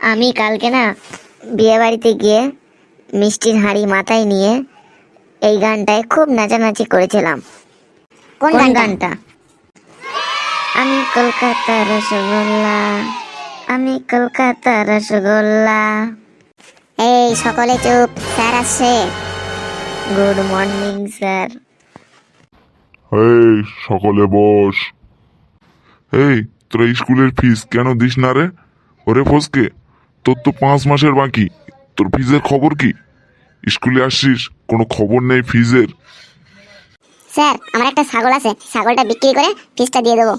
আমি কালকে না বিয়ে বাড়িতে গিয়ে মিষ্টির হাঁড়ি মাথায় নিয়ে এই গানটায় খুব নাচানাচি করেছিলাম। কোন গানটা? গানটা? আমি কলকাতা রসগোল্লা আমি কলকাতা রসগোল্লা। এই সকলে চুপ স্যার আসছে। Good morning sir. এই সকলে বস। এই তোরা স্কুলের ফিস কেন দিস না রে? ওরে ফসকে। তোর তো পাঁচ মাসের বাকি। তোর ফিজের খবর কি? স্কুলে আসছিস কোনো খবর নেই ফিজের? স্যার আমার একটা ছাগল আছে ছাগলটা বিক্রি করে ফিসটা দিয়ে দেবো।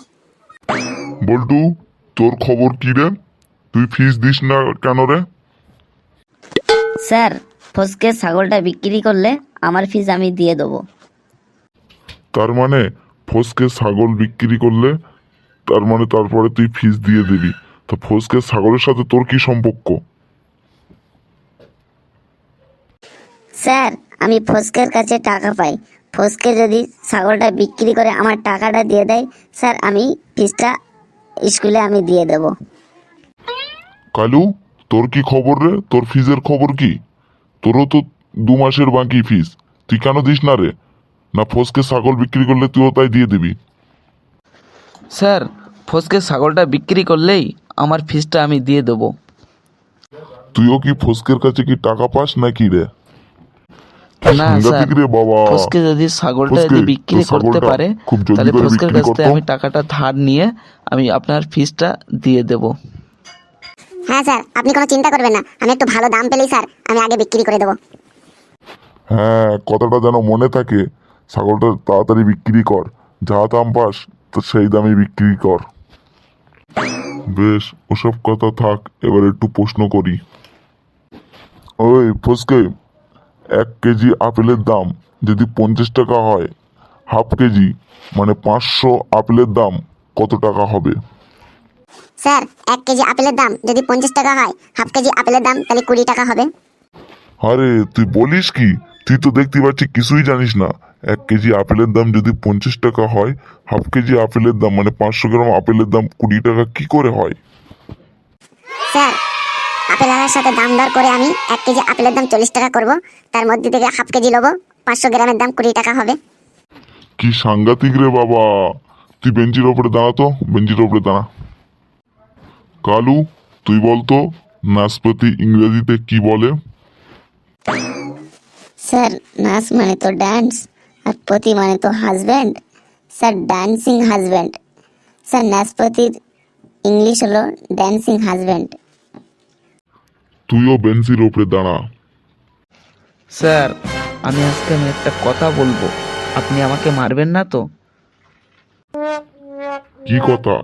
বল্টু তোর খবর কি রে? তুই ফিজ দিস না কেন রে? স্যার ফসকে ছাগলটা বিক্রি করলে আমার ফিজ আমি দিয়ে দেবো। তার মানে ফসকে ছাগল বিক্রি করলে তার মানে তারপরে তুই ফিজ দিয়ে দিবি। তা ফসকে ছাগলের সাথে তোর কি সম্পর্ক? স্যার আমি ফসকের কাছে টাকা পাই। ফসকে যদি ছাগলটা বিক্রি করে আমার টাকাটা দিয়ে দেয় স্যার আমি ফিসটা স্কুলে আমি দিয়ে দেব। কালু তোর কি খবর রে? তোর ফিজের খবর কি? তোরও তো দু মাসের বাকি ফিস তুই কেন দিস না রে? না ফসকে ছাগল বিক্রি করলে তুইও তাই দিয়ে দিবি। স্যার ফসকে ছাগলটা বিক্রি করলেই আমার ফিসটা আমি দিয়ে দেবো। তুইও কি ফসকের কাছে কি টাকা পাস নাকি রে? না স্যার রে বাবা। ফসকে যদি ছাগলটা যদি বিক্রি করতে পারে তাহলে ফসকের কাছ থেকে আমি টাকাটা ধার নিয়ে আমি আপনার ফিসটা দিয়ে দেব। হ্যাঁ স্যার আপনি কোনো চিন্তা করবেন না। আমি একটু ভালো দাম পেলেই স্যার আমি আগে বিক্রি করে দেবো। হ্যাঁ কথাটা যেন মনে থাকে। ছাগলটা তাড়াতাড়ি বিক্রি কর। যা দাম পাস তো সেই দামে বিক্রি কর। বেশ ওসব কথা থাক এবার একটু প্রশ্ন করি। ওই ফসকে এক কেজি আপেলের দাম যদি পঞ্চাশ টাকা হয় হাফ কেজি মানে পাঁচশো আপেলের দাম কত টাকা হবে? স্যার এক কেজি আপেলের দাম যদি পঞ্চাশ টাকা হয় হাফ কেজি আপেলের দাম তাহলে কুড়ি টাকা হবে। আরে তুই বলিস কি? তুই তো দেখতে পাচ্ছি কিছুই জানিস না। এক কেজি আপেলের দাম যদি পঞ্চাশ টাকা হয় হাফ কেজি আপেলের দাম মানে পাঁচশো গ্রাম আপেলের দাম কুড়ি টাকা কি করে হয়? স্যার আপেল আনার সাথে দাম দর করে আমি এক কেজি আপেলের দাম চল্লিশ টাকা করব তার মধ্যে থেকে হাফ কেজি নেব পাঁচশো গ্রামের দাম কুড়ি টাকা হবে। কি সাংঘাতিক রে বাবা! তুই বেঞ্চির ওপরে দাঁড়া তো বেঞ্চির ওপরে দাঁড়া। কালু তুই বলতো নাশপাতি ইংরেজিতে কি বলে? স্যার নাচ মানে তো ডান্স আর পতি মানে তো husband sir dancing husband sir নাচপতির English হলো ড্যান্সিং হাজব্যান্ড তুইও বেঞ্চির ওপরে দাঁড়া। স্যার আমি আজকে আমি একটা কথা বলব। আপনি আমাকে মারবেন না তো? কি কথা?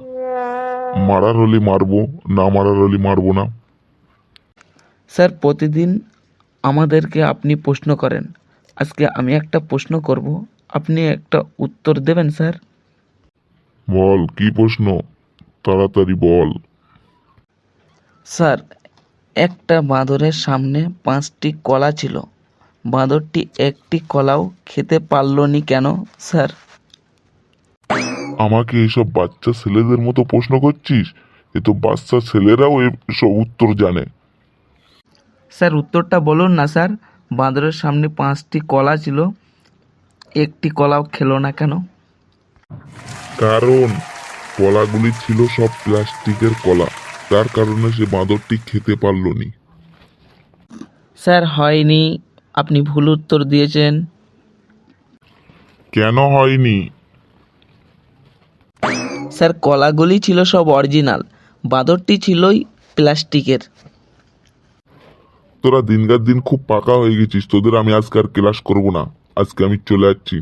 মারার হলে মারবো না মারার হলে মারবো না। স্যার প্রতিদিন আমাদেরকে আপনি প্রশ্ন করেন। আজকে আমি একটা প্রশ্ন করব। আপনি একটা উত্তর দেবেন স্যার? বল কি প্রশ্ন? তাড়াতাড়ি বল। স্যার একটা বাঁদরের সামনে পাঁচটি কলা ছিল। বাঁদরটি একটি কলাও খেতে পারল নি কেন স্যার? আমাকে এইসব বাচ্চা ছেলেদের মতো প্রশ্ন করছিস? এ তো বাচ্চা ছেলেরাও এসব উত্তর জানে। স্যার উত্তরটা বলুন না স্যার। বাঁদরের সামনে পাঁচটি কলা ছিল। একটি কলাও খেলো না কেন? কারণ কলাগুলি ছিল সব প্লাস্টিকের কলা। তার কারণে সে বাঁদরটি খেতে পারল নি। স্যার হয়নি। আপনি ভুল উত্তর দিয়েছেন। কেন হয়নি? স্যার কলাগুলি ছিল সব অরিজিনাল। বাঁদরটি ছিলই প্লাস্টিকের। তোরা দিনকার দিন খুব পাকা হয়ে গেছিস, তোদের আমি আজকে আর ক্লাস করব না। আজকে আমি চলে যাচ্ছি।